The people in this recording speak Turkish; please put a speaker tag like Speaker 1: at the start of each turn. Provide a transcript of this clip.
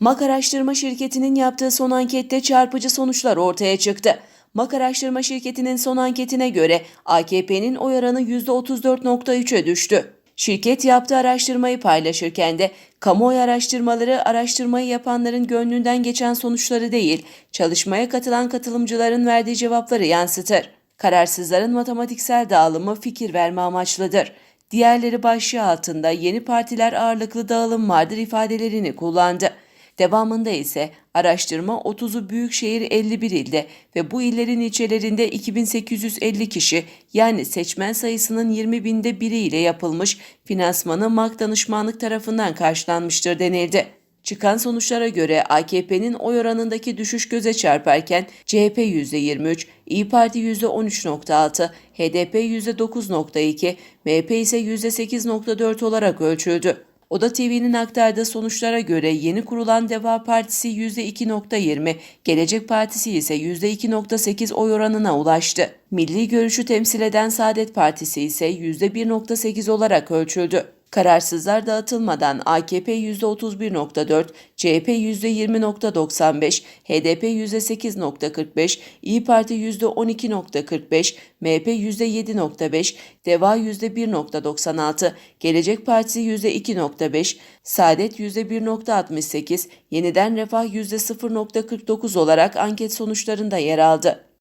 Speaker 1: MAK Araştırma Şirketi'nin yaptığı son ankette çarpıcı sonuçlar ortaya çıktı. MAK Araştırma Şirketi'nin son anketine göre AKP'nin oy oranı %34.3'e düştü. Şirket yaptığı araştırmayı paylaşırken de kamuoyu araştırmaları araştırmayı yapanların gönlünden geçen sonuçları değil, çalışmaya katılan katılımcıların verdiği cevapları yansıtır. Kararsızların matematiksel dağılımı fikir verme amaçlıdır. Diğerleri başlığı altında yeni partiler ağırlıklı dağılım vardır ifadelerini kullandı. Devamında ise araştırma 30'u büyük şehir 51 ilde ve bu illerin ilçelerinde 2850 kişi yani seçmen sayısının 20 binde biri ile yapılmış finansmanı MAK danışmanlık tarafından karşılanmıştır denildi. Çıkan sonuçlara göre AKP'nin oy oranındaki düşüş göze çarparken CHP %23, İyi Parti %13.6, HDP %9.2, MHP ise %8.4 olarak ölçüldü. Oda TV'nin aktardığı sonuçlara göre yeni kurulan Deva Partisi %2.20, Gelecek Partisi ise %2.8 oy oranına ulaştı. Milli görüşü temsil eden Saadet Partisi ise %1.8 olarak ölçüldü. Kararsızlar dağıtılmadan AKP %31.4, CHP %20.95, HDP %8.45, İyi Parti %12.45, MHP %7.5, Deva %1.96, Gelecek Partisi %2.5, Saadet %1.68, Yeniden Refah %0.49 olarak anket sonuçlarında yer aldı.